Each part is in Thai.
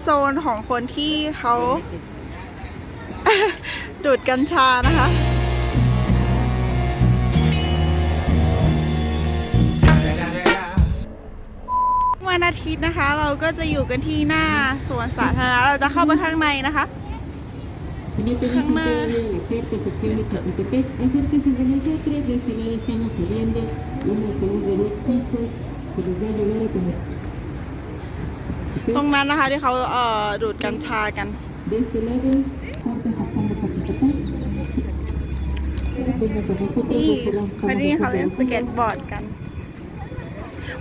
โซนของคนที่เขาดูดกัญชานะคะวันอาทิตย์นะคะ เราก็จะอยู่กันที่หน้าสวนสาธารณะเราจะเข้าไปข้างในนะคะข้างหน้า ตรงนั้นนะคะที่เขาเอ่อดูดกัญชากัน นี่วันนี้เขาเล่นสเก็ตบอร์ดกัน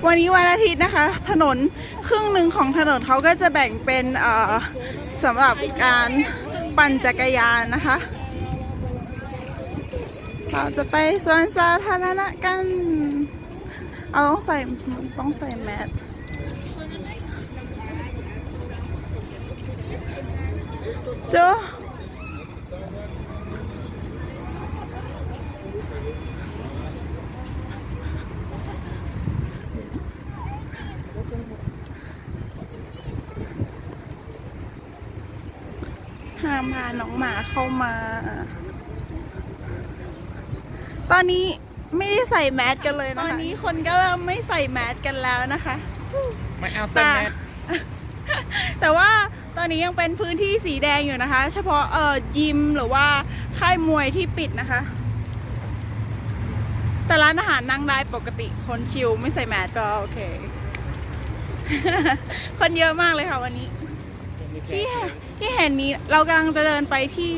วันนี้วันอาทิตย์นะคะ ถนนครึ่งหนึ่งของถนนเขาก็จะแบ่งเป็นเอ่อสำหรับการปั่นจักรยานนะคะ เราจะไปสวนสาธารณะกัน เอาต้องใส่ต้องใส่แมส เจ้าห้ามพาน้องหมาเข้ามา ตอนนี้ไม่ได้ใส่แมสกันเลยนะคะ ตอนนี้คนก็เริ่มไม่ใส่แมสกันแล้วนะคะ ไม่เอาแต่ใส่แมสแต่ว่า ตอนนี้ยังเป็นพื้นที่สีแดงอยู่นะคะ เฉพาะเอ่อยิมหรือว่าค่ายมวยที่ปิดนะคะ แต่ร้านอาหารนั่งได้ปกติคนชิลไม่ใส่แมสก็โอเค คนเยอะมากเลยค่ะวันนี้ที่ ที่เห็นนี้เรากำลังจะเดินไปที่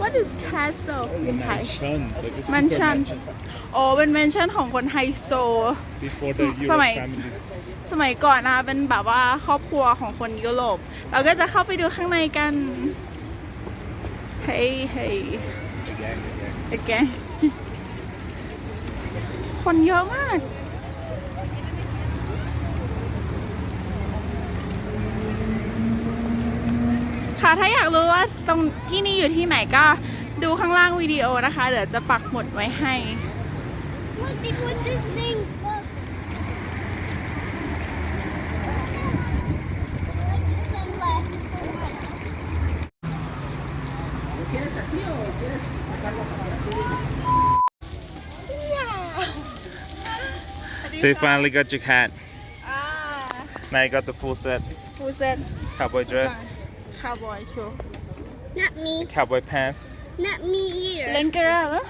What is castle in Thai Mansion like a super Mansion โอ้เป็นแมนชั่นของคนไฮโซ before the So my- Euro families สมัยก่อนนะคะเป็นแบบว่าครอบครัวของคนยุโรป เราก็จะเข้าไปดูข้างในกัน เฮ้ยเฮ้ย again again โอเคคนเยอะมาก ถ้าอยากรู้ว่าตรงที่นี่อยู่ที่ไหนก็ดูข้างล่างวิดีโอนะคะ เดี๋ยวจะปักหมุดไว้ให้ Look, they put this thing. Look. Turn left, turn left. so you finally got your cat อ่า now you got the full set ฟูเซ็ต cowboy dress cowboy show. Not me. Cowboy pants. Not me either. Wrangler.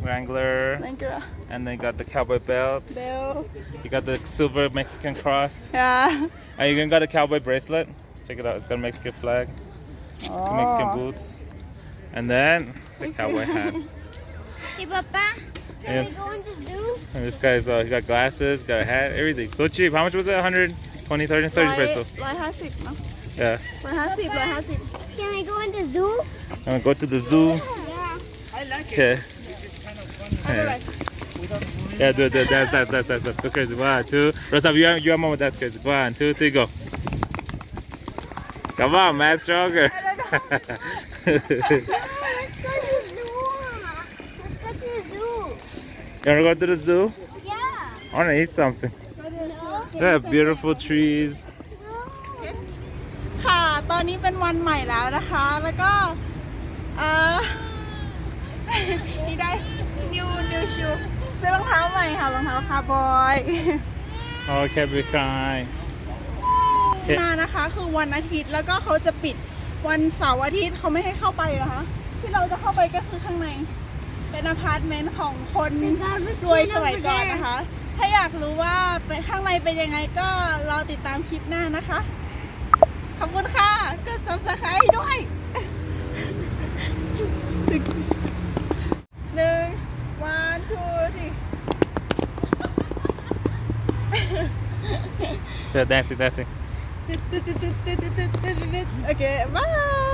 Wrangler. Wrangler. And then you got the cowboy belt. Belt. You got the silver Mexican cross. Yeah. And you even got a cowboy bracelet. Check it out. It's got a Mexican flag. Oh. Mexican boots. And then the cowboy hat. Hey, Papa. Can are we going to do? And this guy's uh, he got glasses, got a hat, everything. So cheap. How much was it? 120, 30, 30 pesos. 150. Yeah. 150, 150. Can I go in the zoo? I go to the zoo. Yeah. I like it. Okay. Yeah. Yeah, do, do, that's, that's, that's, that's, that's, go crazy. One, two. Rosab, you are, you are with that's crazy. One, two, three, go. Come on, man, stronger. You wanna go to the zoo? Yeah. I wanna eat something. No. They have beautiful trees. ค่ะตอนนี้เป็นวันใหม่แล้วนะคะ แล้วก็ เออนี่ได้ new new shoe ซื้อรองเท้าใหม่ค่ะ รองเท้าคาร์บอย Oh, can't be kind. มานะคะ คือวันอาทิตย์แล้วก็เขาจะปิดวันเสาร์อาทิตย์เขาไม่ให้เข้าไปนะคะ ที่เราจะเข้าไปก็คือข้างใน เป็นอพาร์ตเมนต์ของคน The garbage รวย can สมัย over ก่อน there. นะคะ ถ้าอยากรู้ว่าเป็นข้างในเป็นยังไงก็รอติดตามคลิปหน้านะคะ ขอบคุณค่ะ กด subscribe ด้วยหนึ่ง one two three Yeah, dancing, dancing. โอเคบาย